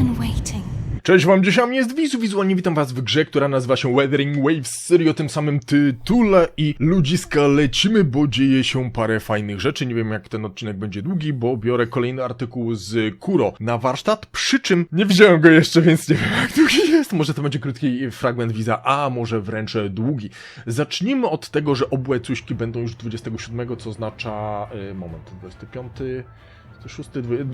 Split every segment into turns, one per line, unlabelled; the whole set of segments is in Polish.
been waiting.
Cześć wam, dzisiaj jest Wizu, wizualnie witam was w grze, która nazywa się Weathering Waves, serio tym samym tytule i ludziska lecimy, bo dzieje się parę fajnych rzeczy, nie wiem jak ten odcinek będzie długi, bo biorę kolejny artykuł z Kuro na warsztat, przy czym nie widziałem go jeszcze, więc nie wiem jak długi jest, może to będzie krótki fragment wiza, a może wręcz długi. Zacznijmy od tego, że obłe cuśki będą już 27, co oznacza, y, moment, 25... 6,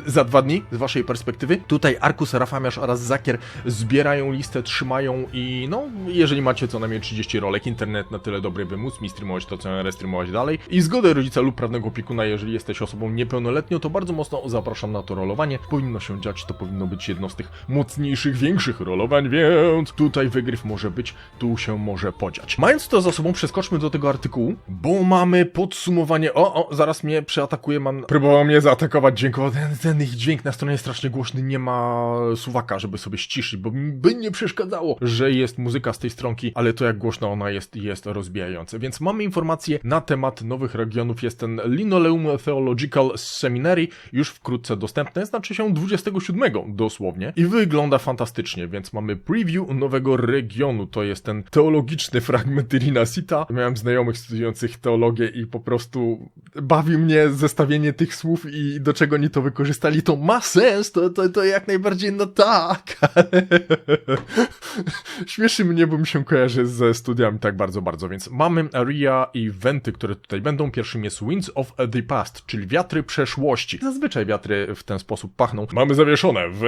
za dwa dni z waszej perspektywy. Tutaj Arkus, Rafamiarz oraz Zakier zbierają listę, trzymają i no, jeżeli macie co najmniej 30 rolek, internet na tyle dobry, by móc mi streamować to, co restreamować dalej i zgodę rodzica lub prawnego opiekuna, jeżeli jesteś osobą niepełnoletnią, to bardzo mocno zapraszam na to rolowanie. Powinno się dziać, to powinno być jedno z tych mocniejszych, większych rolowań, więc tutaj wygryw może być, tu się może podziać. Mając to za sobą, przeskoczmy do tego artykułu, bo mamy podsumowanie. O, o, zaraz mnie przeatakuje, mam. Próbował mnie zaatakować, dziękuję. Ten, ten ich dźwięk na stronie jest strasznie głośny, nie ma suwaka, żeby sobie ściszyć, bo by nie przeszkadzało, że jest muzyka z tej stronki, ale to jak głośno ona jest, jest rozbijające. Więc mamy informacje na temat nowych regionów. Jest ten Linoleum Theological Seminary, już wkrótce dostępne, znaczy się 27 dosłownie i wygląda fantastycznie, więc mamy preview nowego regionu. To jest ten teologiczny fragment Irina Sita. Miałem znajomych studiujących teologię i po prostu bawi mnie zestawienie tych słów i do czego oni to wykorzystali. To ma sens, to, to, to jak najbardziej no tak. Śmieszy mnie, bo mi się kojarzy ze studiami tak bardzo, bardzo, więc mamy area i eventy, które tutaj będą. Pierwszym jest Winds of the Past, czyli wiatry przeszłości. Zazwyczaj wiatry w ten sposób pachną. Mamy zawieszone w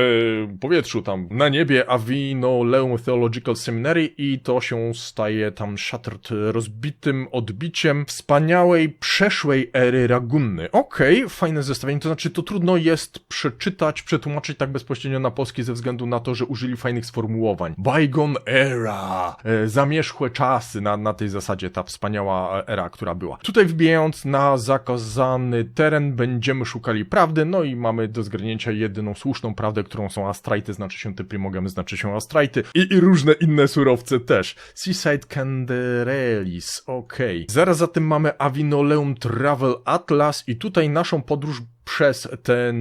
powietrzu tam na niebie Avino Leum Theological Seminary i to się staje tam shattered, rozbitym odbiciem wspaniałej, przeszłej ery Ragunny. Okej, fajne zestawienie, to znaczy to trudno jest przeczytać, przetłumaczyć tak bezpośrednio na polski ze względu na to, że użyli fajnych sformułowań. Bygone era, e, zamierzchłe czasy, na, na tej zasadzie ta wspaniała era, która była. Tutaj wbijając na zakazany teren będziemy szukali prawdy, no i mamy do zgarnięcia jedyną słuszną prawdę, którą są astrajty, znaczy się te primogamy, znaczy się astrajty i, i różne inne surowce też. Seaside Canderelis, okej. Zaraz za tym mamy Avinoleum Travel Atlas i tutaj naszą podróż przez te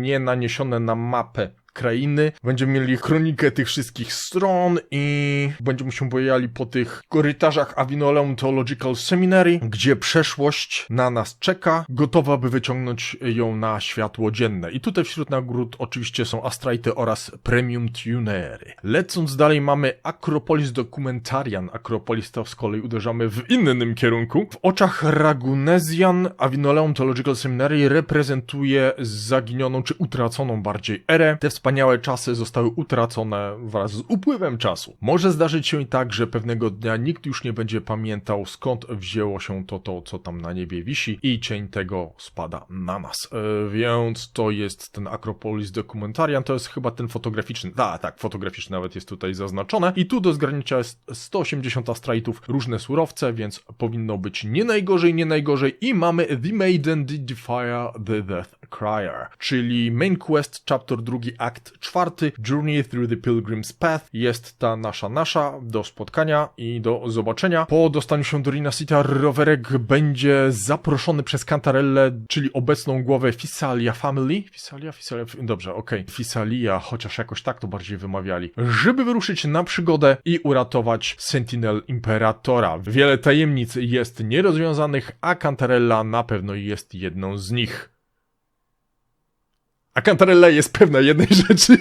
nienaniesione na mapę krainy. Będziemy mieli kronikę tych wszystkich stron i będziemy się bojali po tych korytarzach Avinoleum Theological Seminary, gdzie przeszłość na nas czeka, gotowa by wyciągnąć ją na światło dzienne. I tutaj wśród nagród oczywiście są Astrajty oraz Premium Tunery. Lecąc dalej mamy Acropolis Documentarian. Acropolis to z kolei uderzamy w innym kierunku. W oczach Ragunezjan Avinoleum Theological Seminary reprezentuje zaginioną czy utraconą bardziej erę. Te wspaniałe czasy zostały utracone wraz z upływem czasu. Może zdarzyć się i tak, że pewnego dnia nikt już nie będzie pamiętał skąd wzięło się to, to co tam na niebie wisi i cień tego spada na nas. E, więc to jest ten Acropolis Documentarian, to jest chyba ten fotograficzny. A, tak, fotograficzny nawet jest tutaj zaznaczone. I tu do zgarnięcia jest 180 astrajtów, różne surowce, więc powinno być nie najgorzej, nie najgorzej. I mamy The Maiden Did Fire the Death Crier, czyli Main Quest, chapter drugi, akt czwarty, Journey Through the Pilgrim's Path. Jest ta nasza, nasza do spotkania i do zobaczenia. Po dostaniu się do Rina City, rowerek będzie zaproszony przez Cantarellę, czyli obecną głowę Fisalia Family. Fisalia? Fisalia? Dobrze, okej. Fisalia, chociaż jakoś tak to bardziej wymawiali. Żeby wyruszyć na przygodę i uratować Sentinel Imperatora. Wiele tajemnic jest nierozwiązanych, a Cantarella na pewno jest jedną z nich. A Cantarella jest pewna jednej rzeczy.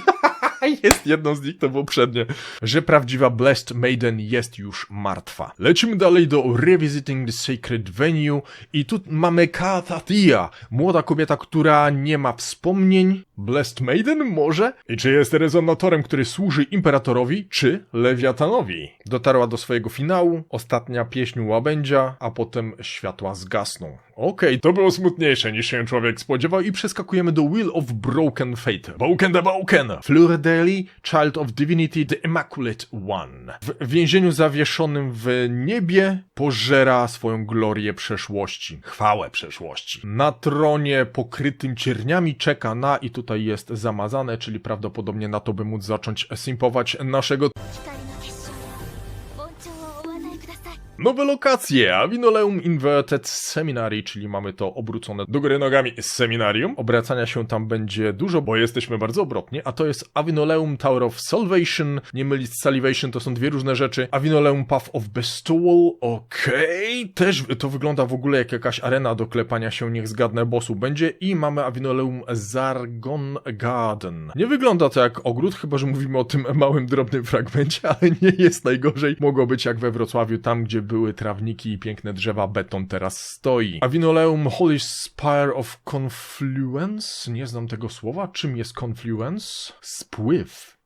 Jest jedną z nich, to było przednie. Że prawdziwa Blessed Maiden jest już martwa. Lecimy dalej do Revisiting the Sacred Venue i tu mamy Kathatia, młoda kobieta, która nie ma wspomnień. Blessed Maiden może? I czy jest rezonatorem, który służy imperatorowi, czy lewiatanowi? Dotarła do swojego finału, ostatnia pieśń łabędzia, a potem światła zgasną. Okej, to było smutniejsze niż się człowiek spodziewał i przeskakujemy do Wheel of Broken Fate. Broken the Broken! Fleur Child of Divinity, the Immaculate One. W więzieniu zawieszonym w niebie pożera swoją glorię przeszłości, chwałę przeszłości. Na tronie pokrytym cierniami czeka na, i tutaj jest zamazane, czyli prawdopodobnie na to, by móc zacząć simpować naszego Nowe lokacje, Avinoleum Inverted Seminary, czyli mamy to obrócone do góry nogami seminarium. Obracania się tam będzie dużo, bo jesteśmy bardzo obrotnie, a to jest Avinoleum Tower of Salvation, nie mylić z Salivation, to są dwie różne rzeczy. Avinoleum Path of Bestowal, okej, też to wygląda w ogóle jak jakaś arena do klepania się, niech zgadnę, bossu będzie i mamy Avinoleum Zargon Garden. Nie wygląda to jak ogród, chyba że mówimy o tym małym, drobnym fragmencie, ale nie jest najgorzej. Mogło być jak we Wrocławiu, tam gdzie były trawniki i piękne drzewa, beton teraz stoi. Avinoleum Holy Spire of Confluence? Nie znam tego słowa. Czym jest confluence? Spływ.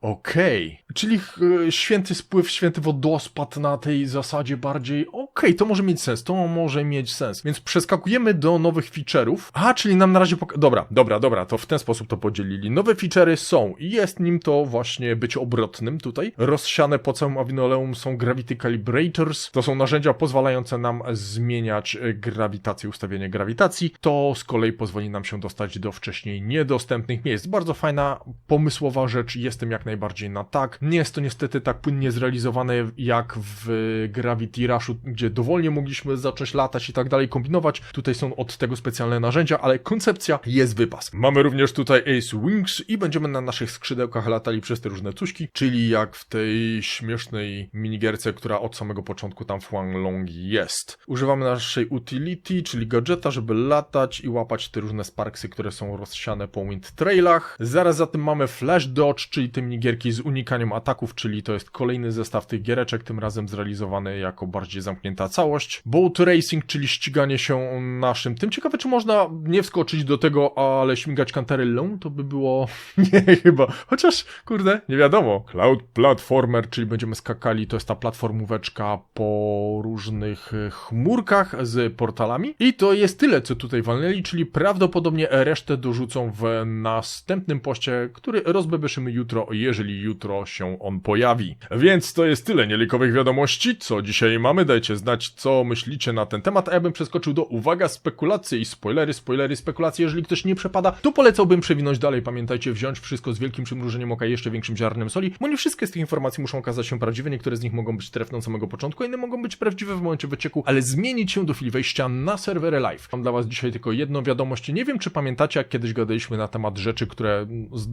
Okej, czyli e, święty spływ, święty wodospad na tej zasadzie bardziej. Okej, to może mieć sens, to może mieć sens. Więc przeskakujemy do nowych feature'ów. A, czyli nam na razie pok- Dobra, dobra, dobra, to w ten sposób to podzielili. Nowe feature'y są i jest nim to właśnie być obrotnym tutaj. Rozsiane po całym Avinoleum są Gravity Calibrators. To są narzędzia pozwalające nam zmieniać e, grawitację, ustawienie grawitacji. To z kolei pozwoli nam się dostać do wcześniej niedostępnych miejsc. Bardzo fajna, pomysłowa rzecz. Jestem jak najbardziej na tak. Nie jest to niestety tak płynnie zrealizowane jak w Gravity Rushu, gdzie dowolnie mogliśmy zacząć latać i tak dalej, kombinować. Tutaj są od tego specjalne narzędzia, ale koncepcja jest wypas. Mamy również tutaj Ace Wings i będziemy na naszych skrzydełkach latali przez te różne cuśki, czyli jak w tej śmiesznej minigierce, która od samego początku tam w Huanglong jest. Używamy naszej utility, czyli gadżeta, żeby latać i łapać te różne sparksy, które są rozsiane po wind trailach. Zaraz za tym mamy Flash Dodge, czyli te minigierki z unikaniem ataków, czyli to jest kolejny zestaw tych giereczek, tym razem zrealizowany jako bardziej zamknięta całość. Boat Racing, czyli ściganie się naszym tym. Ciekawe, czy można nie wskoczyć do tego, ale śmigać kantarellą, to by było... nie, chyba. Chociaż, kurde, nie wiadomo. Cloud Platformer, czyli będziemy skakali, to jest ta platformóweczka po różnych e, chmurkach z portalami. I to jest tyle, co tutaj walnęli, czyli prawdopodobnie resztę dorzucą w następnym poście, który rozbebeszymy jutro, jeżeli jutro się on pojawi. Więc to jest tyle nielikowych wiadomości, co dzisiaj mamy. Dajcie znać, co myślicie na ten temat, a ja bym przeskoczył do uwaga, spekulacje i spoilery, spoilery, spekulacje. Jeżeli ktoś nie przepada, to polecałbym przewinąć dalej. Pamiętajcie, wziąć wszystko z wielkim przymrużeniem oka jeszcze większym ziarnem soli, bo nie wszystkie z tych informacji muszą okazać się prawdziwe, niektóre z nich mogą być trefne od samego początku, inne mogą być prawdziwe w momencie wycieku, ale zmienić się do chwili wejścia na serwery live. Mam dla was dzisiaj tylko jedną wiadomość. Nie wiem, czy pamiętacie, jak kiedyś gadaliśmy na temat rzeczy, które z...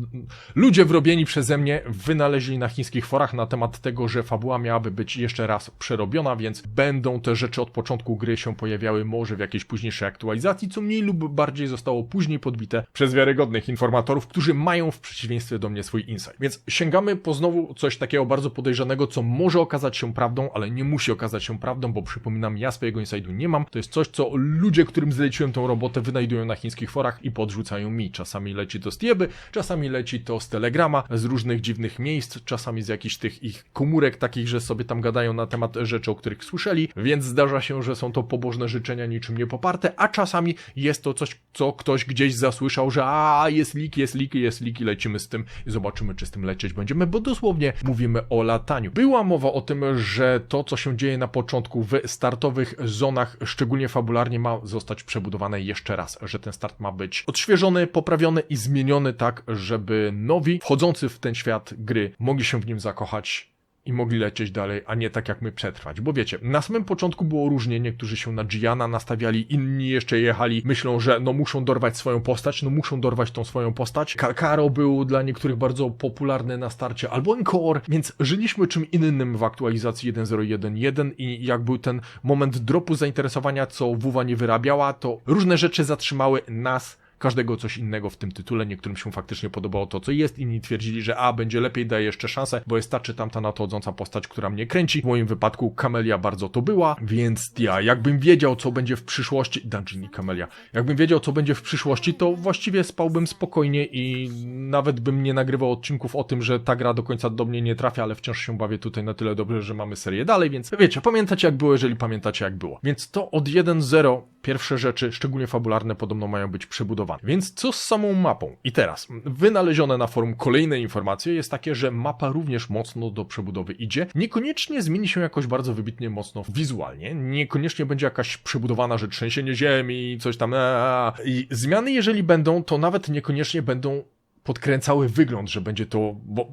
ludzie wrobieni przeze mnie wynaleźli na chińskich forach na temat tego, że fabuła miałaby być jeszcze raz przerobiona, więc będą te rzeczy od początku gry się pojawiały może w jakiejś późniejszej aktualizacji, co mniej lub bardziej zostało później podbite przez wiarygodnych informatorów, którzy mają w przeciwieństwie do mnie swój insight. Więc sięgamy po znowu coś takiego bardzo podejrzanego, co może okazać się prawdą, ale nie musi okazać się prawdą, bo przypominam, ja swojego insightu nie mam. To jest coś, co ludzie, którym zleciłem tą robotę, wynajdują na chińskich forach i podrzucają mi. Czasami leci to z Tieby, czasami leci to z Telegrama, z różnych dziwnych miejsc, czasami z jakichś tych ich komórek takich, że sobie tam gadają na temat rzeczy, o których słyszeli, więc zdarza się, że są to pobożne życzenia niczym nie poparte, a czasami jest to coś, co ktoś gdzieś zasłyszał, że a jest lik, jest lik, jest lik i lecimy z tym i zobaczymy, czy z tym lecieć będziemy, bo dosłownie mówimy o lataniu. Była mowa o tym, że to, co się dzieje na początku w startowych zonach, szczególnie fabularnie, ma zostać przebudowane jeszcze raz, że ten start ma być odświeżony, poprawiony i zmieniony tak, żeby nowi, wchodzący w ten świat gry, mogli się w nim zakochać i mogli lecieć dalej, a nie tak jak my przetrwać. Bo wiecie, na samym początku było różnie, niektórzy się na Giana nastawiali, inni jeszcze jechali, myślą, że no muszą dorwać swoją postać, no muszą dorwać tą swoją postać. Kakaro był dla niektórych bardzo popularny na starcie, albo Encore, więc żyliśmy czym innym w aktualizacji 1.0.1.1 i jak był ten moment dropu zainteresowania, co WUWA nie wyrabiała, to różne rzeczy zatrzymały nas każdego coś innego w tym tytule. Niektórym się faktycznie podobało to, co jest, inni twierdzili, że a, będzie lepiej, daje jeszcze szansę, bo jest ta czy tamta nadchodząca postać, która mnie kręci. W moim wypadku Kamelia bardzo to była, więc ja, jakbym wiedział, co będzie w przyszłości, Dungeon i Kamelia, jakbym wiedział, co będzie w przyszłości, to właściwie spałbym spokojnie i nawet bym nie nagrywał odcinków o tym, że ta gra do końca do mnie nie trafia, ale wciąż się bawię tutaj na tyle dobrze, że mamy serię dalej, więc wiecie, pamiętacie jak było, jeżeli pamiętacie jak było. Więc to od 1.0 pierwsze rzeczy, szczególnie fabularne, podobno mają być przebudowane. Więc co z samą mapą? I teraz, wynalezione na forum kolejne informacje jest takie, że mapa również mocno do przebudowy idzie. Niekoniecznie zmieni się jakoś bardzo wybitnie mocno wizualnie, niekoniecznie będzie jakaś przebudowana, że trzęsienie ziemi, coś tam. Aaa. I zmiany, jeżeli będą, to nawet niekoniecznie będą podkręcały wygląd, że będzie to. Bo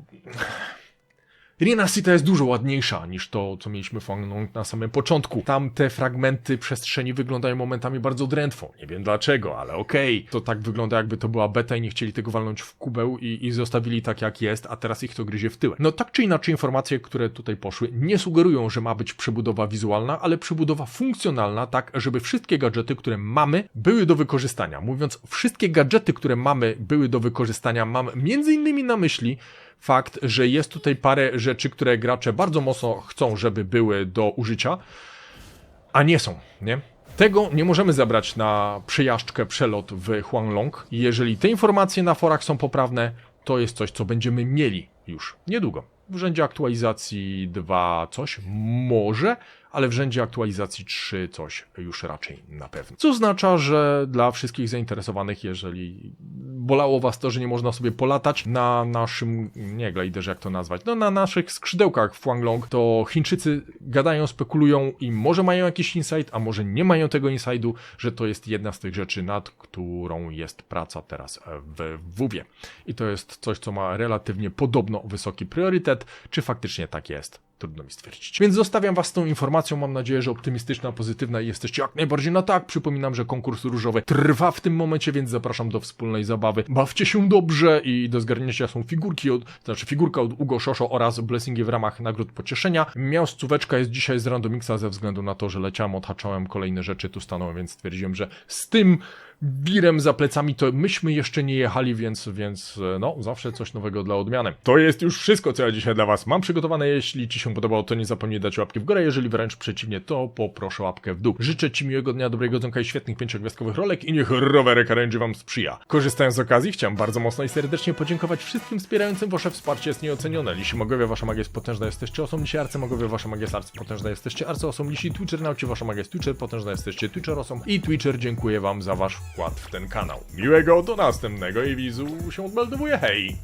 Rina City jest dużo ładniejsza niż to, co mieliśmy Huanglong na samym początku. Tam te fragmenty przestrzeni wyglądają momentami bardzo drętwo. Nie wiem dlaczego, ale okej. To tak wygląda jakby to była beta i nie chcieli tego walnąć w kubeł i, i zostawili tak jak jest, a teraz ich to gryzie w tyłek. No tak czy inaczej informacje, które tutaj poszły nie sugerują, że ma być przebudowa wizualna, ale przebudowa funkcjonalna, tak żeby wszystkie gadżety, które mamy, były do wykorzystania. Mówiąc wszystkie gadżety, które mamy, były do wykorzystania, mam między innymi na myśli fakt, że jest tutaj parę rzeczy, które gracze bardzo mocno chcą, żeby były do użycia, a nie są, nie? Tego nie możemy zabrać na przejażdżkę, przelot w Huanglong. Jeżeli te informacje na forach są poprawne, to jest coś, co będziemy mieli już niedługo. W rzędzie aktualizacji 2 coś, może, ale w rzędzie aktualizacji 3 coś już raczej na pewno. Co oznacza, że dla wszystkich zainteresowanych, jeżeli bolało was to, że nie można sobie polatać na naszym, nie gliderze jak to nazwać, no na naszych skrzydełkach w Huanglong, to Chińczycy gadają, spekulują i może mają jakiś insight, a może nie mają tego insightu, że to jest jedna z tych rzeczy, nad którą jest praca teraz w WUWie. I to jest coś, co ma relatywnie podobno wysoki priorytet. Czy faktycznie tak jest? Trudno mi stwierdzić. Więc zostawiam Was z tą informacją. Mam nadzieję, że optymistyczna, pozytywna i jesteście jak najbardziej na tak. Przypominam, że konkurs różowy trwa w tym momencie, więc zapraszam do wspólnej zabawy. Bawcie się dobrze i do zgarnięcia są figurki, od, znaczy figurka od Ugo Shosho oraz blessingi w ramach nagród pocieszenia. Miastóweczka jest dzisiaj z randomixa ze względu na to, że leciałem, odhaczałem kolejne rzeczy, tu stanąłem, więc stwierdziłem, że z tym wirem za plecami, to myśmy jeszcze nie jechali, więc, więc e, no, zawsze coś nowego dla odmiany. To jest już wszystko, co ja dzisiaj dla Was mam przygotowane. Jeśli Ci się podobało, to nie zapomnij dać łapki w górę. Jeżeli wręcz przeciwnie, to poproszę łapkę w dół. Życzę Ci miłego dnia, dobrego dzonka i świetnych pięciogwiazdkowych rolek i niech rowerek RNG Wam sprzyja. Korzystając z okazji, chciałem bardzo mocno i serdecznie podziękować wszystkim wspierającym. Wasze wsparcie jest nieocenione. Lisi Mogowie, Wasza magia jest potężna, jesteście osom. Lisi Arce Mogowie, Wasza magia jest arcypotężna, jesteście arcyosom. Lisi Twitcher naucie, Wasza magia jest Twitcher, potężna, jesteście Twitcher osom. I Twitcher dziękuję Wam za Wasz wkład w ten kanał. Miłego do następnego i wizu się odmeldowuje, hej!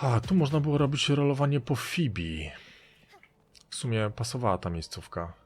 A, tu można było robić rolowanie po Fibi. W sumie pasowała ta miejscówka.